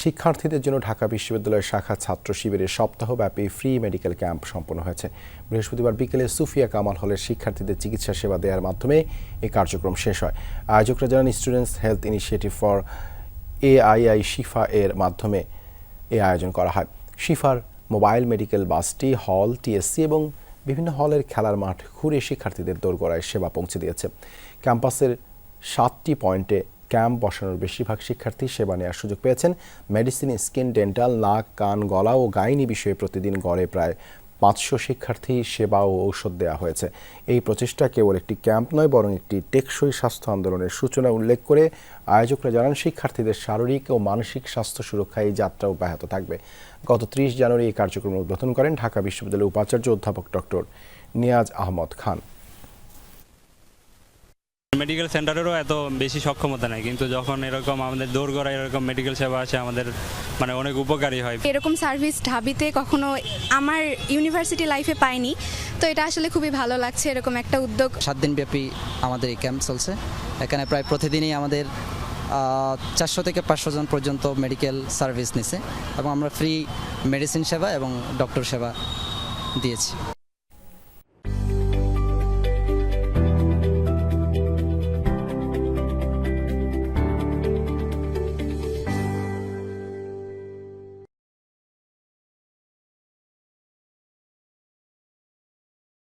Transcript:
শিক্ষার্থীদের জন্য ঢাকা বিশ্ববিদ্যালয়ের শাখা ছাত্র শিবিরের সপ্তাহব্যাপী ফ্রি মেডিকেল ক্যাম্প সম্পন্ন হয়েছে। বৃহস্পতিবার বিকেলে সুফিয়া কামাল হলের শিক্ষার্থীদের চিকিৎসা সেবা দেওয়ার মাধ্যমে এই কার্যক্রম শেষ হয়। আয়োজকরা জানান students health initiative for AII Shifa এর মাধ্যমে এ আয়োজন করা হয়। শিফার মোবাইল মেডিকেল বাসটি হল টিএসসি এবং বিভিন্ন হলের খেলার মাঠ ঘুরে শিক্ষার্থীদের দোরগোড়ায় সেবা পৌঁছে দিয়েছে। ক্যাম্পাসের সাতটি পয়েন্টে ক্যাম্প বসানোর বেশিরভাগ শিক্ষার্থী সেবা নেওয়ার সুযোগ পেয়েছেন। মেডিসিন, স্কিন, ডেন্টাল, নাক, কান, গলা ও গাইনি বিষয়ে প্রতিদিন গড়ে প্রায় পাঁচশো শিক্ষার্থী সেবা ও ঔষধ দেওয়া হয়েছে। এই প্রচেষ্টা কেবল একটি ক্যাম্প নয়, বরং একটি টেকসই স্বাস্থ্য আন্দোলনের সূচনা উল্লেখ করে আয়োজকরা জানান, শিক্ষার্থীদের শারীরিক ও মানসিক স্বাস্থ্য সুরক্ষায় এই যাত্রা অব্যাহত থাকবে। গত ত্রিশ জানুয়ারি এই কার্যক্রম উদ্বোধন করেন ঢাকা বিশ্ববিদ্যালয়ের উপাচার্য অধ্যাপক ডক্টর নিয়াজ আহমদ খান। মেডিকেল সেন্টারেরও এত বেশি সক্ষমতা নেই। কিন্তু যখন এরকম আমাদের দৌড়গড়া এরকম মেডিকেল সেবা আছে আমাদের মানে অনেক উপকারী হয়। এরকম সার্ভিস ঢাবিতে কখনো আমার ইউনিভার্সিটি লাইফে পাইনি। তো এটা আসলে খুবই ভালো লাগছে এরকম একটা উদ্যোগ। সাত দিনব্যাপী আমাদের এই ক্যাম্প চলছে। এখানে প্রায় প্রতিদিনই আমাদের চারশো থেকে পাঁচশো জন পর্যন্ত মেডিকেল সার্ভিস নিছে এবং আমরা ফ্রি মেডিসিন সেবা এবং ডক্টর সেবা দিয়েছি।